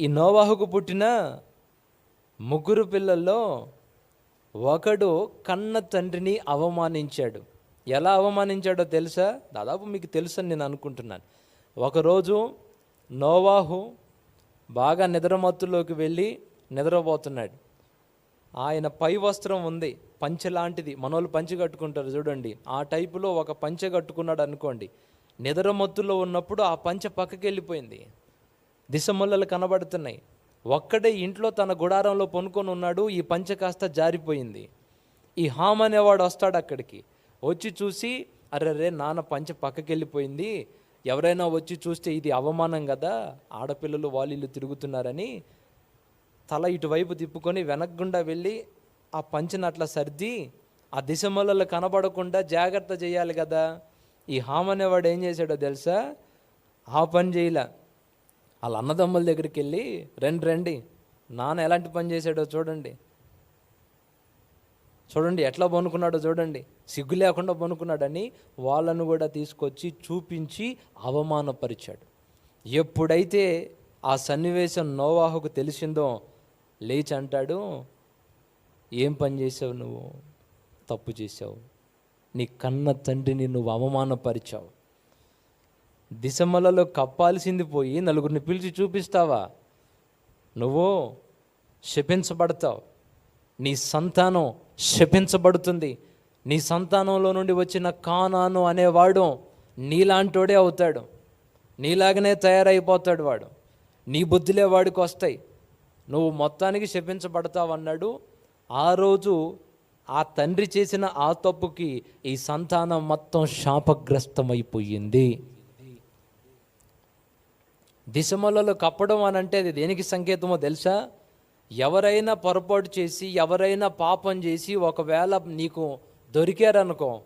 ఈ నోవాహుకు పుట్టిన ముగ్గురు పిల్లల్లో ఒకడు కన్న తండ్రిని అవమానించాడు. ఎలా అవమానించాడో తెలుసా? దాదాపు మీకు తెలుసని నేను అనుకుంటున్నాను. ఒకరోజు నోవాహు బాగా నిద్రమత్తులోకి వెళ్ళి నిద్రపోతున్నాడు. ఆయన పై వస్త్రం ఉంది పంచె లాంటిది. మనోళ్ళు పంచె కట్టుకుంటారు చూడండి. ఆ టైపులో ఒక పంచె కట్టుకున్నాడు అనుకోండి. నిద్రమత్తులో ఉన్నప్పుడు ఆ పంచె పక్కకి వెళ్ళిపోయింది దిశమల్లలు కనబడుతున్నాయి. ఒక్కడే ఇంట్లో తన గుడారంలో పొనుకొని ఉన్నాడు ఈ పంచ కాస్త జారిపోయింది. ఈ హామ్ అనేవాడు వస్తాడు అక్కడికి. వచ్చి చూసి అరే రే నాన్న పంచె పక్కకి వెళ్ళిపోయింది ఎవరైనా వచ్చి చూస్తే ఇది అవమానం కదా ఆడపిల్లలు వాళ్ళు తిరుగుతున్నారని తల ఇటువైపు తిప్పుకొని వెనక్కుండా వెళ్ళి ఆ పంచనట్ల అట్లా సర్ది ఆ దిశమలలో కనబడకుండా జాగ్రత్త చేయాలి కదా ఈ హామ్ అనేవాడు ఏం చేశాడో తెలుసా? ఆ పని చేయలే. వాళ్ళ అన్నదమ్ముల దగ్గరికి వెళ్ళి రండి రండి. నాన్న ఎలాంటి పని చేశాడో చూడండి. చూడండి ఎట్లా పనుకున్నాడో చూడండి. సిగ్గు లేకుండా పనుకున్నాడని వాళ్ళను కూడా తీసుకొచ్చి చూపించి అవమానపరిచాడు. ఎప్పుడైతే ఆ సన్నివేశం నోవాహుకు తెలిసిందో లేచి అంటాడు ఏం పని చేసావు నువ్వు? తప్పు చేసావు నీ కన్న తండ్రిని నువ్వు అవమానపరిచావు. దిశమలలో కప్పాల్సింది పోయి నలుగురిని పిలిచి చూపిస్తావా? నువ్వు శపించబడతావు. నీ సంతానం శపించబడుతుంది. నీ సంతానంలో నుండి వచ్చిన కానాను అనేవాడు నీలాంటోడే అవుతాడు. నీలాగనే తయారైపోతాడు వాడు. నీ బుద్ధిలే వాడికి వస్తాయి. నువ్వు మొత్తానికి శపించబడతావు అన్నాడు. ఆ రోజు ఆ తండ్రి చేసిన ఆ తప్పుకి ఈ సంతానం మొత్తం శాపగ్రస్తమైపోయింది. దిశమలలో కప్పడం అని అంటే అది దేనికి సంకేతమో తెలుసా? ఎవరైనా పొరపాటు చేసి ఎవరైనా పాపం చేసి ఒకవేళ నీకు దొరికారనుకో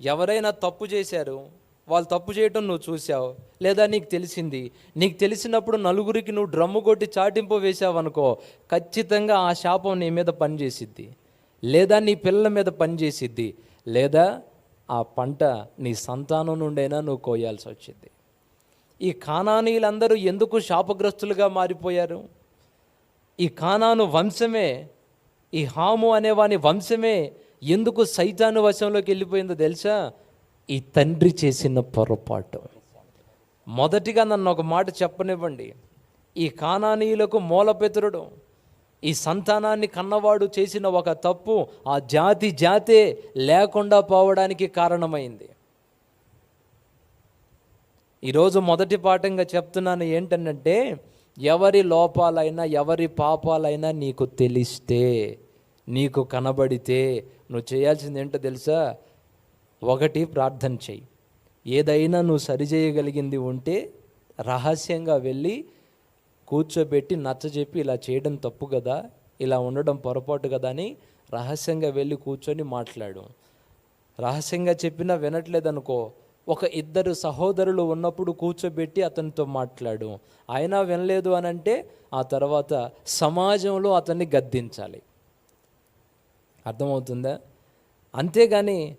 ఎవరైనా తప్పు చేశారు వాళ్ళు తప్పు చేయటం నువ్వు చూసావు లేదా నీకు తెలిసింది నీకు తెలిసినప్పుడు నలుగురికి నువ్వు డ్రమ్ము కొట్టి చాటింపు వేసావు అనుకో ఖచ్చితంగా ఆ శాపం నీ మీద పనిచేసిద్ది. లేదా నీ పిల్లల మీద పనిచేసిద్ది. లేదా ఆ పంట నీ సంతానం నుండైనా నువ్వు కోయాల్సి వచ్చింది. ఈ కానానీయులందరూ ఎందుకు శాపగ్రస్తులుగా మారిపోయారు? ఈ కానాను వంశమే ఈ హాము అనేవాని వంశమే ఎందుకు సైతాను వశంలోకి వెళ్ళిపోయిందో తెలుసా? ఈ తండ్రి చేసిన పొరపాటు. మొదటిగా నన్ను ఒక మాట చెప్పనివ్వండి. ఈ కానానీయులకు మూలపితరుడు ఈ సంతానాన్ని కన్నవాడు చేసిన ఒక తప్పు ఆ జాతి జాతే లేకుండా పోవడానికి కారణమైంది. ఈరోజు మొదటి పాఠంగా చెప్తున్నాను ఏంటంటే ఎవరి లోపాలైనా ఎవరి పాపాలైనా నీకు తెలిస్తే నీకు కనబడితే నువ్వు చేయాల్సింది ఏంటో తెలుసా? ఒకటి ప్రార్థన చెయ్యి. ఏదైనా నువ్వు సరిచేయగలిగింది ఉంటే రహస్యంగా వెళ్ళి కూర్చోబెట్టి నచ్చజెప్పి ఇలా చేయడం తప్పు కదా ఇలా ఉండడం పొరపాటు కదా అని రహస్యంగా వెళ్ళి కూర్చొని మాట్లాడు. రహస్యంగా చెప్పినా వినట్లేదనుకో ఒక ఇద్దరు సహోదరులు ఉన్నప్పుడు కూర్చోబెట్టి అతనితో మాట్లాడు. ఆయన వినలేదు అని అంటే ఆ తర్వాత సమాజంలో అతన్ని గద్దించాలి. అర్థమవుతుందా? అంతేగాని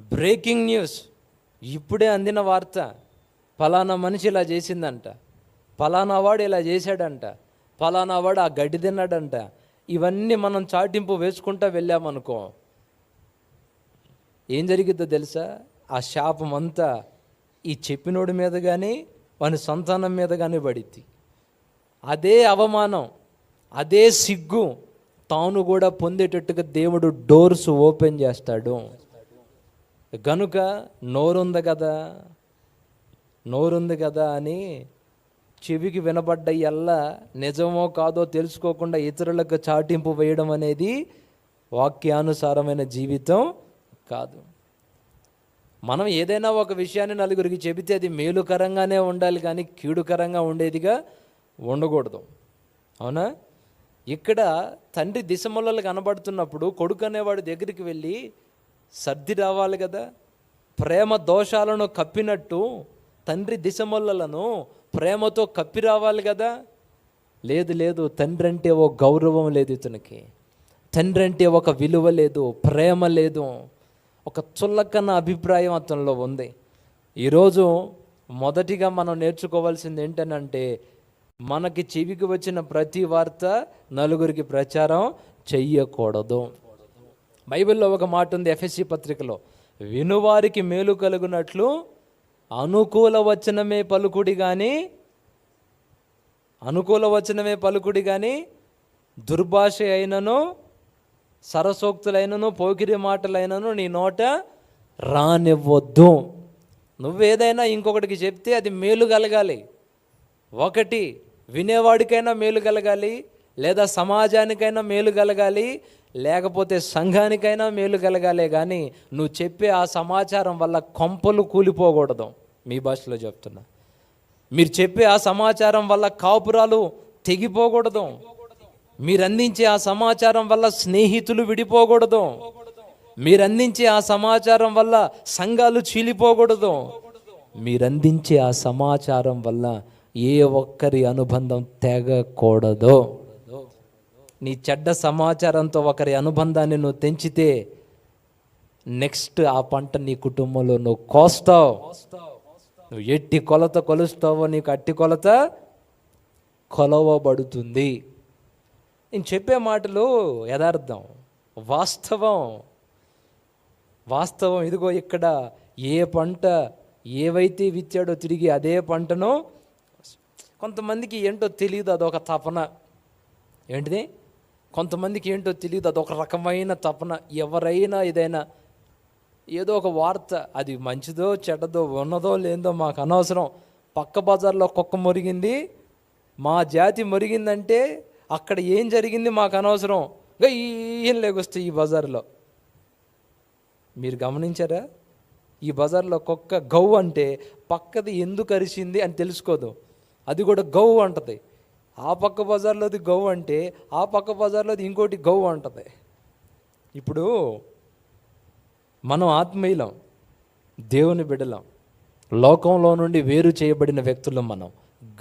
బ్రేకింగ్ న్యూస్. ఇప్పుడే అందిన వార్త. ఫలానా మనిషి ఇలా చేసిందంట. ఫలానా వాడు ఇలా చేశాడంట. ఫలానా వాడు ఆ గడ్డి తిన్నాడంట. ఇవన్నీ మనం చాటింపు వేసుకుంటా వెళ్ళామనుకో. ఏం జరిగిద్దో తెలుసా? ఆ శాపం అంతా ఈ చెప్పినోడి మీద కానీ వాని సంతానం మీద కానీ పడిద్ది. అదే అవమానం అదే సిగ్గు తాను కూడా పొందేటట్టుగా దేవుడు డోర్స్ ఓపెన్ చేస్తాడు. గనుక నోరుంది కదా నోరుంది కదా అని చెవికి వినబడ్డ ఎల్లా నిజమో కాదో తెలుసుకోకుండా ఇతరులకు చాటింపు వేయడం అనేది వాక్యానుసారమైన జీవితం కాదు. మనం ఏదైనా ఒక విషయాన్ని నలుగురికి చెబితే అది మేలుకరంగానే ఉండాలి కానీ కీడుకరంగా ఉండేదిగా ఉండకూడదు. అవునా? ఇక్కడ తండ్రి దిశమల్లలు కనబడుతున్నప్పుడు కొడుకు అనేవాడు దగ్గరికి వెళ్ళి సర్ది రావాలి కదా? ప్రేమ దోషాలను కప్పినట్టు తండ్రి దిశమల్లలను ప్రేమతో కప్పి రావాలి కదా? లేదు లేదు తండ్రి అంటే ఓ గౌరవం లేదు ఇతనికి. తండ్రి అంటే ఒక విలువ లేదు ప్రేమ లేదు. ఒక చుల్లకన్న అభిప్రాయం అతనిలో ఉంది. ఈరోజు మొదటిగా మనం నేర్చుకోవాల్సింది ఏంటనంటే మనకి చెవికి వచ్చిన ప్రతి వార్త నలుగురికి ప్రచారం చెయ్యకూడదు. బైబిల్లో ఒక మాట ఉంది ఎఫ్ఎస్సి పత్రికలో వినువారికి మేలు కలుగునట్లు అనుకూల వచనమే పలుకుడి కానీ అనుకూల వచనమే పలుకుడి కానీ దుర్భాష అయినను సరసోక్తులైనను పోకిరి మాటలైనను నీ నోట రానివ్వద్దు. నువ్వేదైనా ఇంకొకటికి చెప్తే అది మేలు కలగాలి. ఒకటి వినేవాడికైనా మేలు కలగాలి లేదా సమాజానికైనా మేలు కలగాలి లేకపోతే సంఘానికైనా మేలు కలగాలే కానీ నువ్వు చెప్పే ఆ సమాచారం వల్ల కొంపలు కూలిపోకూడదు. మీ భాషలో చెప్తున్నా. మీరు చెప్పే ఆ సమాచారం వల్ల కాపురాలు తెగిపోకూడదు. మీరు అందించే ఆ సమాచారం వల్ల స్నేహితులు విడిపోకూడదు. మీరు అందించే ఆ సమాచారం వల్ల సంఘాలు చీలిపోకూడదు. మీరు అందించే ఆ సమాచారం వల్ల ఏ ఒక్కరి అనుబంధం తెగకూడదు. నీ చెడ్డ సమాచారంతో ఒకరి అనుబంధాన్ని నువ్వు తెంచితే నెక్స్ట్ ఆ పంట నీ కుటుంబంలో నువ్వు కోస్తావు. నువ్వు ఎట్టి కొలత కొలుస్తావో నీకు అట్టి కొలత కొలవబడుతుంది. నేను చెప్పే మాటలు యథార్థం వాస్తవం. వాస్తవం ఇదిగో ఇక్కడ ఏ పంట ఏవైతే విత్తాడో తిరిగి అదే పంటను కొంతమందికి ఏంటో తెలియదు అదొక తపన. ఏంటిది? కొంతమందికి ఏంటో తెలియదు అదొక రకమైన తపన. ఎవరైనా ఏదైనా ఏదో ఒక వార్త అది మంచిదో చెడ్డదో ఉన్నదో లేదో మాకు అనవసరం. పక్క బజార్లో కుక్క మురిగింది మా జాతి మురిగిందంటే అక్కడ ఏం జరిగింది మాకు అనవసరం? ఏం లేకొస్తాయి ఈ బజార్లో. మీరు గమనించారా? ఈ బజార్లో కుక్క గౌ అంటే పక్కది ఎందుకు అరిచింది అని తెలుసుకోదు. అది కూడా గౌ అంటది. ఆ పక్క బజార్లోది గౌ అంటే ఆ పక్క బజార్లోది ఇంకోటి గౌ అంటది. ఇప్పుడు మనం ఆత్మీయులం దేవుని బిడలం లోకంలో నుండి వేరు చేయబడిన వ్యక్తులం మనం.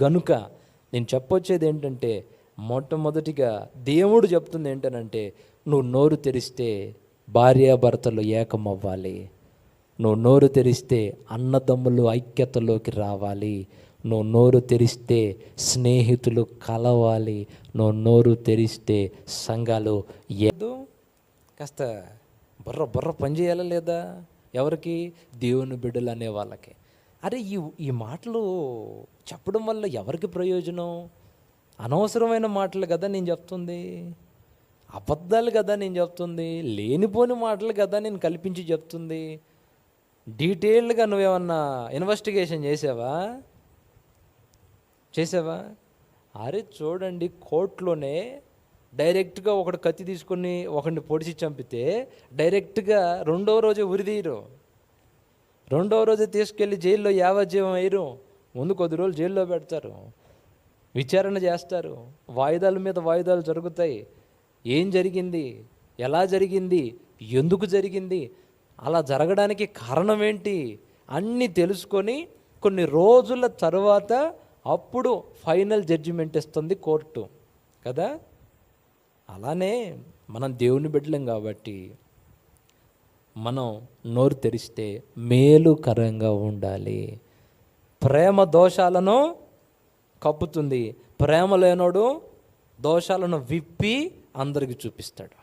గనుక నేను చెప్పొచ్చేది ఏంటంటే మొట్టమొదటిగా దేవుడు చెప్తుంది ఏంటనంటే నువ్వు నోరు తెరిస్తే భార్యాభర్తలు ఏకమవ్వాలి. నువ్వు నోరు తెరిస్తే అన్నదమ్ములు ఐక్యతలోకి రావాలి. నువ్వు నోరు తెరిస్తే స్నేహితులు కలవాలి. నువ్వు నోరు తెరిస్తే సంఘాలు ఏదో కాస్త బుర్ర బుర్ర పనిచేయాలా లేదా? ఎవరికి? దేవుని బిడ్డలు అనే వాళ్ళకి. అరే ఈ ఈ మాటలు చెప్పడం వల్ల ఎవరికి ప్రయోజనం? అనవసరమైన మాటలు కదా నేను చెప్తుంది? అబద్ధాలు కదా నేను చెప్తుంది? లేనిపోని మాటలు కదా నేను కల్పించి చెప్తుంది? డీటెయిల్డ్గా నువ్వేమన్నా ఇన్వెస్టిగేషన్ చేసావా? చేసావా? అరే చూడండి కోర్టులోనే డైరెక్ట్గా ఒకడు కత్తి తీసుకొని ఒకడిని పొడిచి చంపితే డైరెక్ట్గా రెండో రోజే ఉరిదీయరు రెండో రోజే తీసుకెళ్ళి జైల్లో యావజ్జీవం వేయరు. ముందు కొద్ది రోజులు జైల్లో పెడతారు. విచారణ చేస్తారు. వాయిదాల మీద వాయిదాలు జరుగుతాయి. ఏం జరిగింది? ఎలా జరిగింది? ఎందుకు జరిగింది? అలా జరగడానికి కారణం ఏంటి? అన్నీ తెలుసుకొని కొన్ని రోజుల తర్వాత అప్పుడు ఫైనల్ జడ్జిమెంట్ ఇస్తుంది కోర్టు. కదా? అలానే మనం దేవుని బిడ్డలం కాబట్టి మనం నోరు తెరిస్తే మేలుకరంగా ఉండాలి. ప్రేమ దోషాలను కప్పుతుంది. ప్రేమ లేనోడు దోషాలను విప్పి అందరికి చూపిస్తాడు.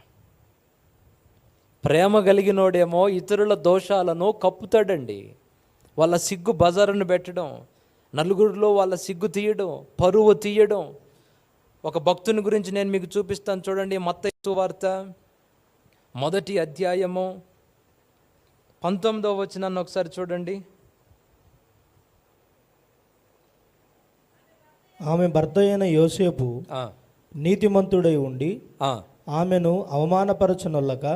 ప్రేమ కలిగినోడేమో ఇతరుల దోషాలను కప్పుతాడండి. వాళ్ళ సిగ్గు బజారును పెట్టడం నలుగురిలో వాళ్ళ సిగ్గు తీయడం పరువు తీయడం. ఒక భక్తుని గురించి నేను మీకు చూపిస్తాను చూడండి మత్త వార్త మొదటి అధ్యాయము పంతొమ్మిదో వచ్చినాన్ని ఒకసారి చూడండి. ఆమె భర్త అయిన యోసేపు నీతిమంతుడై ఉండి ఆమెను అవమానపరచునొల్లక.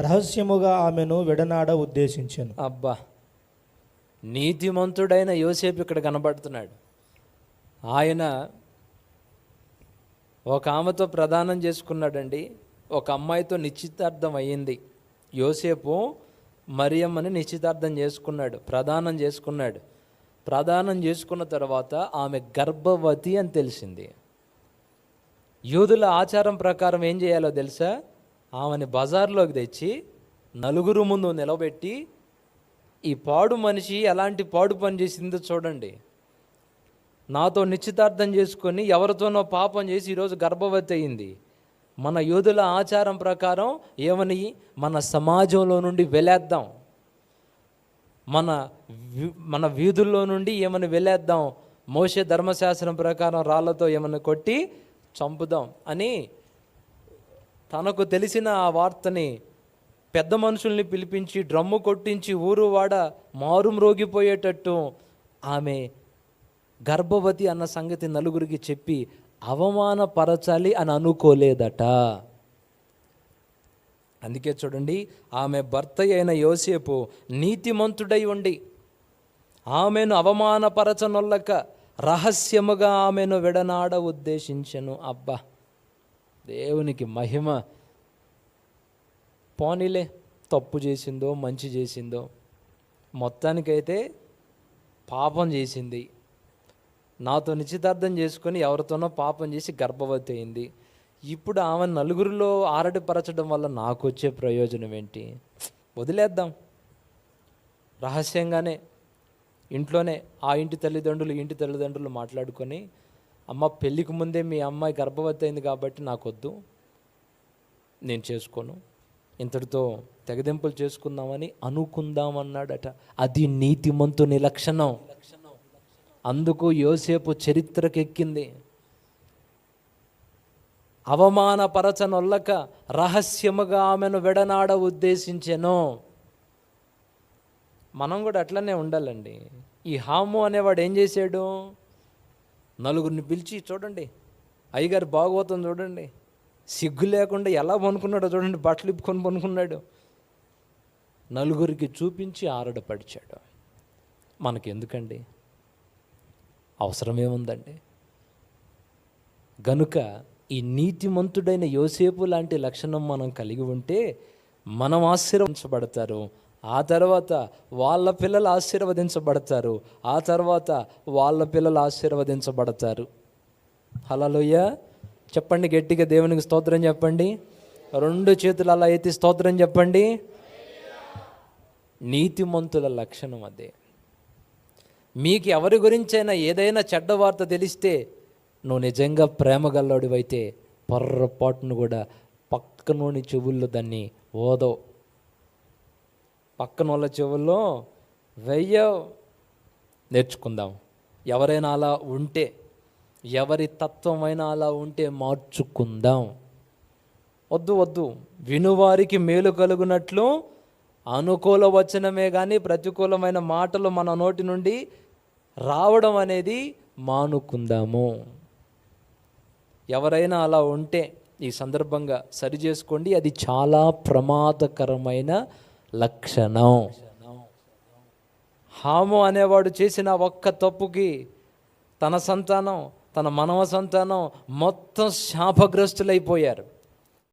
రహస్యముగా ఆమెను విడనాడ ఉద్దేశించెను. అబ్బా! నీతిమంతుడైన యోసేపు ఇక్కడ కనబడుతున్నాడు. ఆయన ఒక ఆమెతో ప్రదానం చేసుకున్నాడండి. ఒక అమ్మాయితో నిశ్చితార్థం అయ్యింది. యోసేపు మరియమ్మని నిశ్చితార్థం చేసుకున్నాడు ప్రదానం చేసుకున్నాడు. ప్రదానం చేసుకున్న తర్వాత ఆమె గర్భవతి అని తెలిసింది. యూదుల ఆచారం ప్రకారం ఏం చేయాలో తెలుసా? ఆమెని బజార్లోకి తెచ్చి నలుగురు ముందు నిలబెట్టి ఈ పాడు మనిషి ఎలాంటి పాడు పని చేసిందో చూడండి. నాతో నిశ్చితార్థం చేసుకొని ఎవరితోనో పాపం చేసి ఈరోజు గర్భవతి అయింది. మన యూదుల ఆచారం ప్రకారం ఏమని? మన సమాజంలో నుండి వెలేద్దాం. మన మన వీధుల్లో నుండి ఏమని వెళ్ళేద్దాం? మోసే ధర్మశాస్త్రం ప్రకారం రాళ్ళతో ఏమని కొట్టి చంపుదాం అని తనకు తెలిసిన ఆ వార్తని పెద్ద మనుషుల్ని పిలిపించి డ్రమ్ము కొట్టించి ఊరు వాడ మారు ఆమె గర్భవతి అన్న సంగతి నలుగురికి చెప్పి అవమానపరచాలి అని అనుకోలేదట. అందుకే చూడండి ఆమె భర్త అయిన యోసేపు నీతిమంతుడై ఉండి ఆమెను అవమానపరచనొల్లక రహస్యముగా ఆమెను విడనాడ ఉద్దేశించను. అబ్బా దేవునికి మహిమ. పోనీలే తప్పు చేసిందో మంచి చేసిందో మొత్తానికైతే పాపం చేసింది. నాతో నిశ్చితార్థం చేసుకొని ఎవరితోనో పాపం చేసి గర్భవతి అయింది. ఇప్పుడు ఆమె నలుగురిలో ఆరటిపరచడం వల్ల నాకు వచ్చే ప్రయోజనం ఏంటి? వదిలేద్దాం. రహస్యంగానే ఇంట్లోనే ఆ ఇంటి తల్లిదండ్రులు ఇంటి తల్లిదండ్రులు మాట్లాడుకొని అమ్మ పెళ్ళికి ముందే మీ అమ్మాయి గర్భవతి అయింది కాబట్టి నాకు వద్దు నేను చేసుకోను. ఇంతటితో తెగదెంపులు చేసుకుందామని అనుకుందామన్నాడట. అది నీతిమంతుని లక్షణం. అందుకు యోసేపు చరిత్రకెక్కింది. అవమానపరచనొల్లక రహస్యముగా ఆమెను విడనాడ ఉద్దేశించెను. మనం కూడా అట్లనే ఉండాలండి. ఈ హాము అనేవాడు ఏం చేశాడు? నలుగురిని పిలిచి చూడండి అయ్యగారు బాగోతుంది చూడండి సిగ్గు లేకుండా ఎలా పనుకున్నాడో చూడండి బట్టలు ఇప్పుకొని పనుకున్నాడు నలుగురికి చూపించి ఆరడపడిచాడు. మనకెందుకండి? అవసరమేముందండి? గనుక ఈ నీతిమంతుడైన యోసేపు లాంటి లక్షణం మనం కలిగి ఉంటే మనం ఆశీర్వదించబడతారు. ఆ తర్వాత వాళ్ళ పిల్లలు ఆశీర్వదించబడతారు. ఆ తర్వాత వాళ్ళ పిల్లలు ఆశీర్వదించబడతారు. హలోయ చెప్పండి గట్టిగా దేవునికి స్తోత్రం చెప్పండి. రెండు చేతులు అలా ఎత్తి స్తోత్రం చెప్పండి. నీతిమంతుల లక్షణం అదే. మీకు ఎవరి గురించైనా ఏదైనా చెడ్డ వార్త తెలిస్తే నువ్వు నిజంగా ప్రేమ గల్లోడివైతే పొర్రపాటును కూడా పక్కనోని చెవుల్లో దాన్ని ఓదవు. పక్కన వాళ్ళ చెవుల్లో వెయ్య నేర్చుకుందాం. ఎవరైనా అలా ఉంటే ఎవరి తత్వమైనా అలా ఉంటే మార్చుకుందాం. వద్దు వద్దు. వినువారికి మేలు కలుగునట్లు అనుకూల వచనమే కానీ ప్రతికూలమైన మాటలు మన నోటి నుండి రావడం అనేది మానుకుందాము. ఎవరైనా అలా ఉంటే ఈ సందర్భంగా సరి చేసుకోండి. అది చాలా ప్రమాదకరమైన లక్షణం. హాము అనేవాడు చేసిన ఒక్క తప్పుకి తన సంతానం తన మనవ సంతానం మొత్తం శాపగ్రస్తులైపోయారు.